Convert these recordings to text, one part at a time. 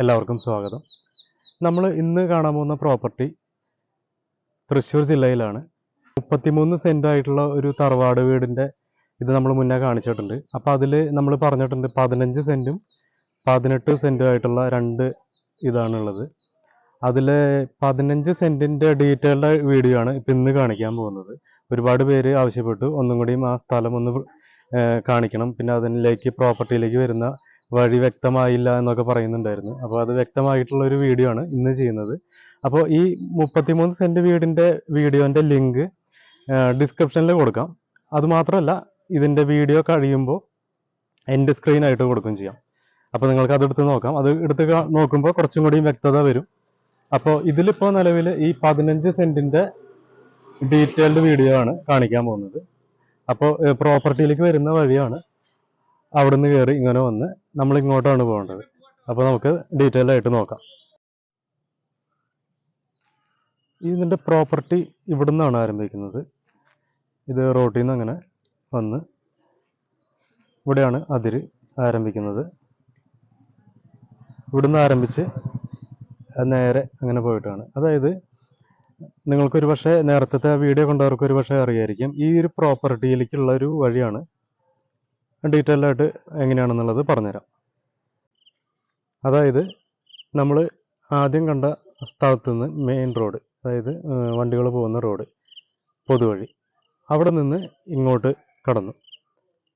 എല്ലാവർക്കും സ്വാഗതം. നമ്മൾ ഇന്ന് കാണാൻ പോകുന്ന പ്രോപ്പർട്ടി തൃശ്ശൂർ ജില്ലയിലാണ്. മുപ്പത്തിമൂന്ന് സെന്റ് ആയിട്ടുള്ള ഒരു തറവാട് വീടിന്റെ ഇത് നമ്മൾ മുന്നേ കാണിച്ചിട്ടുണ്ട്. അപ്പോൾ അതിൽ നമ്മൾ പറഞ്ഞിട്ടുണ്ട് പതിനഞ്ച് സെന്റും പതിനെട്ട് സെന്റും ആയിട്ടുള്ള രണ്ട് ഇതാണുള്ളത് അതിൽ പതിനഞ്ച് സെന്റിന്റെ ഡീറ്റെയിൽഡ് വീഡിയോ ആണ് ഇപ്പം ഇന്ന് കാണിക്കാൻ പോകുന്നത്. ഒരുപാട് പേര് ആവശ്യപ്പെട്ടു. ഒന്നും കൂടിയും ആ സ്ഥലം ഒന്ന് കാണിക്കണം. പിന്നെ അതിലേക്ക് പ്രോപ്പർട്ടിയിലേക്ക് വരുന്ന വഴി വ്യക്തമായില്ല എന്നൊക്കെ പറയുന്നുണ്ടായിരുന്നു. അപ്പോൾ അത് വ്യക്തമായിട്ടുള്ള ഒരു വീഡിയോ ആണ് ഇന്ന് ചെയ്യുന്നത്. അപ്പോൾ ഈ മുപ്പത്തിമൂന്ന് സെന്റ് വീടിന്റെ വീഡിയോന്റെ ലിങ്ക് ഡിസ്ക്രിപ്ഷനിൽ കൊടുക്കാം. അതുമാത്രമല്ല ഇതിന്റെ വീഡിയോ കഴിയുമ്പോൾ എന്റെ സ്ക്രീനായിട്ട് കൊടുക്കുകയും ചെയ്യാം. അപ്പോൾ നിങ്ങൾക്ക് അത് എടുത്ത് നോക്കാം. അത് എടുത്ത് നോക്കുമ്പോൾ കുറച്ചും കൂടി വ്യക്തത വരും. അപ്പോൾ ഇതിലിപ്പോൾ നിലവിൽ ഈ പതിനഞ്ച് സെന്റിന്റെ ഡീറ്റെയിൽഡ് വീഡിയോ ആണ് കാണിക്കാൻ പോകുന്നത്. അപ്പോൾ പ്രോപ്പർട്ടിയിലേക്ക് വരുന്ന വഴിയാണ് അവിടുന്ന് കയറി ഇങ്ങനെ വന്ന് നമ്മൾ ഇങ്ങോട്ടാണ് പോകേണ്ടത്. അപ്പോൾ നമുക്ക് ഡീറ്റെയിൽ ആയിട്ട് നോക്കാം. ഇതിന്റെ പ്രോപ്പർട്ടി ഇവിടുന്നാണ് ആരംഭിക്കുന്നത്. ഇത് റോട്ടിൽ നിന്ന് അങ്ങനെ വന്ന് ഇവിടെയാണ് അതിര് ആരംഭിക്കുന്നത്. ഇവിടുന്ന് ആരംഭിച്ച് നേരെ അങ്ങനെ പോയിട്ടാണ്. അതായത് നിങ്ങൾക്കൊരു പക്ഷേ നേരത്തെ വീഡിയോ കണ്ടവർക്ക് ഒരു പക്ഷേ അറിയായിരിക്കും. ഈ ഒരു പ്രോപ്പർട്ടിയിലേക്കുള്ള ഒരു വഴിയാണ് ഡീറ്റെയിൽ ആയിട്ട് എങ്ങനെയാണെന്നുള്ളത് പറഞ്ഞുതരാം. അതായത് നമ്മൾ ആദ്യം കണ്ട സ്ഥലത്ത് നിന്ന് മെയിൻ റോഡ് അതായത് വണ്ടികൾ പോകുന്ന റോഡ് പൊതുവഴി. അവിടെ നിന്ന് ഇങ്ങോട്ട് കടന്നു.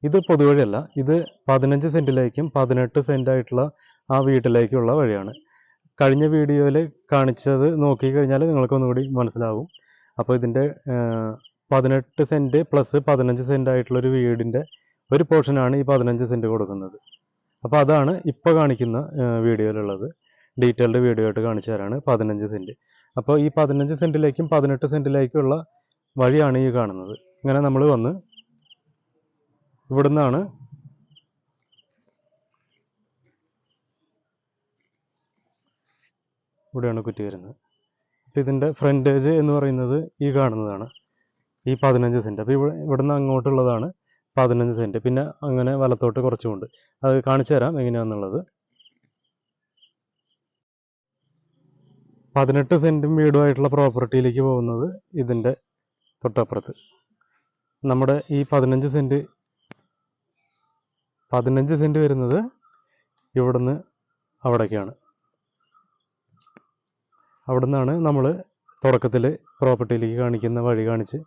ഇത് പൊതുവഴിയല്ല ഇത് പതിനഞ്ച് സെന്റിലേക്കും പതിനെട്ട് സെന്റ് ആയിട്ടുള്ള ആ വീട്ടിലേക്കുള്ള വഴിയാണ്. കഴിഞ്ഞ വീഡിയോയിൽ കാണിച്ചത് നോക്കിക്കഴിഞ്ഞാൽ നിങ്ങൾക്ക് ഒന്നുകൂടി മനസ്സിലാവും. അപ്പോൾ ഇതിന്റെ പതിനെട്ട് സെന്റ് പ്ലസ് പതിനഞ്ച് സെന്റ് ആയിട്ടുള്ളൊരു വീടിന്റെ ഒരു പോർഷനാണ് ഈ പതിനഞ്ച് സെന്റ് കൊടുക്കുന്നത്. അപ്പോൾ അതാണ് ഇപ്പോൾ കാണിക്കുന്ന വീഡിയോയിലുള്ളത്. ഡീറ്റെയിൽഡ് വീഡിയോ ആയിട്ട് കാണിച്ചു തരാണ് പതിനഞ്ച് സെന്റ് അപ്പോൾ ഈ പതിനഞ്ച് സെന്റിലേക്കും പതിനെട്ട് സെന്റിലേക്കുമുള്ള വഴിയാണ് ഈ കാണുന്നത്. ഇങ്ങനെ നമ്മൾ വന്ന് ഇവിടുന്നാണ് ഇവിടെയാണ് കുറ്റി വരുന്നത്. അപ്പോൾ ഇതിന്റെ ഫ്രണ്ടേജ് എന്ന് പറയുന്നത് ഈ കാണുന്നതാണ്. ഈ പതിനഞ്ച് സെന്റ് അപ്പോൾ ഇവിടെ ഇവിടുന്ന് അങ്ങോട്ടുള്ളതാണ് പതിനഞ്ച് സെന്റ് പിന്നെ അങ്ങനെ വലത്തോട്ട് കുറച്ചുമുണ്ട് അത് കാണിച്ചു തരാം എങ്ങനെയാണെന്നുള്ളത് പതിനെട്ട് സെന്റും വീടുമായിട്ടുള്ള പ്രോപ്പർട്ടിയിലേക്ക് പോകുന്നത് ഇതിന്റെ തൊട്ടപ്പുറത്ത്. നമ്മുടെ ഈ പതിനഞ്ച് സെന്റ് പതിനഞ്ച് സെന്റ് വരുന്നത് ഇവിടുന്ന് അവിടേക്കാണ്. അവിടുന്നാണ് നമ്മൾ തുടക്കത്തിൽ പ്രോപ്പർട്ടിയിലേക്ക് കാണിക്കുന്ന വഴി കാണിച്ച്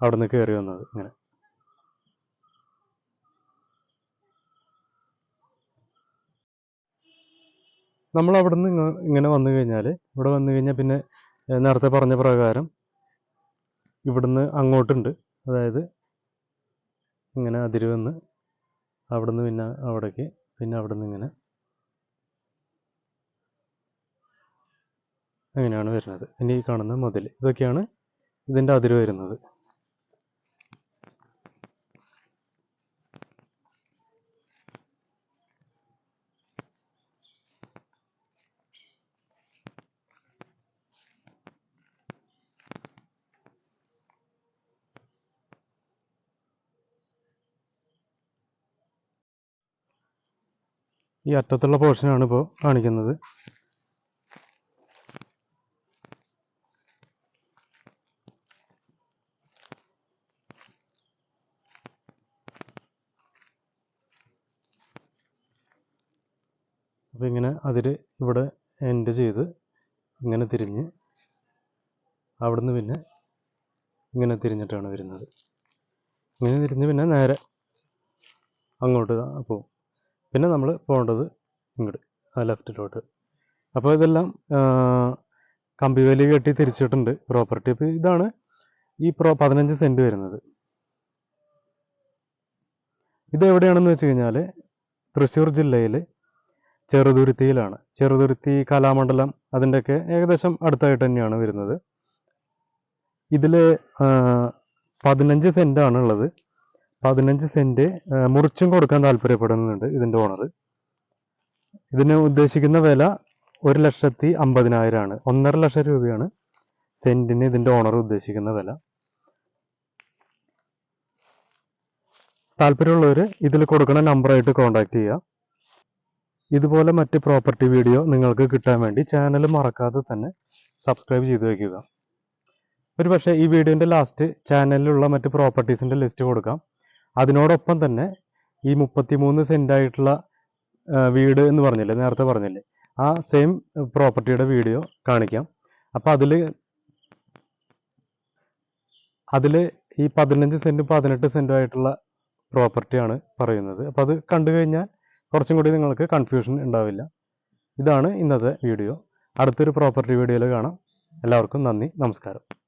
അവിടുന്ന് കയറി വന്നത്. ഇങ്ങനെ. നമ്മൾ അവിടെ നിന്ന് ഇങ്ങനെ വന്നു കഴിഞ്ഞാൽ ഇവിടെ വന്നു കഴിഞ്ഞാൽ പിന്നെ നേരത്തെ പറഞ്ഞ പ്രകാരം ഇവിടുന്ന് അങ്ങോട്ടുണ്ട്. അതായത് ഇങ്ങനെ അതിര് വന്ന് അവിടുന്ന് പിന്നെ അവിടേക്ക് പിന്നെ അവിടുന്ന് ഇങ്ങനെ അങ്ങനെയാണ് വരുന്നത്. ഇനി കാണുന്ന മുതൽ ഇതൊക്കെയാണ് ഇതിന്റെ അതിര് വരുന്നത്. ഈ അറ്റത്തുള്ള പോർഷനാണ് ഇപ്പോൾ കാണിക്കുന്നത്. അപ്പോൾ ഇങ്ങനെ അതിൽ ഇവിടെ എൻഡ് ചെയ്ത് ഇങ്ങനെ തിരിഞ്ഞ് അവിടുന്ന് പിന്നെ ഇങ്ങനെ തിരിഞ്ഞിട്ടാണ് വരുന്നത്. ഇങ്ങനെ തിരിഞ്ഞ് പിന്നെ നേരെ അങ്ങോട്ട് പോകും പിന്നെ നമ്മൾ പോകേണ്ടത് ഇങ്ങോട്ട് ആ ലെഫ്റ്റിലോട്ട്. അപ്പോൾ ഇതെല്ലാം കമ്പി കമ്പിവേലി കെട്ടി തിരിച്ചിട്ടുണ്ട് പ്രോപ്പർട്ടി അപ്പോൾ ഇതാണ് ഈ പ്രോ പതിനഞ്ച് സെന്റ് വരുന്നത്. ഇത് എവിടെയാണെന്ന് വെച്ച് കഴിഞ്ഞാൽ തൃശ്ശൂർ ജില്ലയിൽ ചെറുതുരുത്തിയിലാണ്. ചെറുതുരുത്തി കലാമണ്ഡലം അതിന്റെയൊക്കെ ഏകദേശം അടുത്തായിട്ട് തന്നെയാണ് വരുന്നത്. ഇതിൽ പതിനഞ്ച് സെന്റാണ് ഉള്ളത്. പതിനഞ്ച് സെന്റ് മുറിച്ചും കൊടുക്കാൻ താല്പര്യപ്പെടുന്നുണ്ട് ഇതിന്റെ ഓണർ ഇതിന് ഉദ്ദേശിക്കുന്ന വില ഒരു ലക്ഷത്തി അമ്പതിനായിരമാണ് ഒന്നര ലക്ഷം രൂപയാണ് സെന്റിന് ഇതിന്റെ ഓണർ ഉദ്ദേശിക്കുന്ന വില. താല്പര്യമുള്ളവർ ഇതിൽ കൊടുക്കുന്ന നമ്പറായിട്ട് കോൺടാക്ട് ചെയ്യുക ഇതുപോലെ മറ്റ് പ്രോപ്പർട്ടി വീഡിയോ നിങ്ങൾക്ക് കിട്ടാൻ വേണ്ടി ചാനൽ മറക്കാതെ തന്നെ സബ്സ്ക്രൈബ് ചെയ്തു വയ്ക്കുക ഒരു പക്ഷേ ഈ വീഡിയോന്റെ ലാസ്റ്റ് ചാനലിലുള്ള മറ്റ് പ്രോപ്പർട്ടീസിന്റെ ലിസ്റ്റ് കൊടുക്കാം. അതിനോടൊപ്പം തന്നെ ഈ മുപ്പത്തിമൂന്ന് സെന്റായിട്ടുള്ള വീട് എന്ന് പറഞ്ഞില്ലേ നേരത്തെ പറഞ്ഞില്ലേ ആ സെയിം പ്രോപ്പർട്ടിയുടെ വീഡിയോ കാണിക്കാം. അപ്പോൾ അതിൽ അതിൽ ഈ പതിനഞ്ച് സെന്റും പതിനെട്ട് സെന്റും ആയിട്ടുള്ള പ്രോപ്പർട്ടിയാണ് പറയുന്നത്. അപ്പോൾ അത് കണ്ടു കഴിഞ്ഞാൽ കുറച്ചും കൂടി നിങ്ങൾക്ക് കൺഫ്യൂഷൻ ഉണ്ടാവില്ല. ഇതാണ് ഇന്നത്തെ വീഡിയോ. അടുത്തൊരു പ്രോപ്പർട്ടി വീഡിയോയിൽ കാണാം. എല്ലാവർക്കും നന്ദി നമസ്കാരം.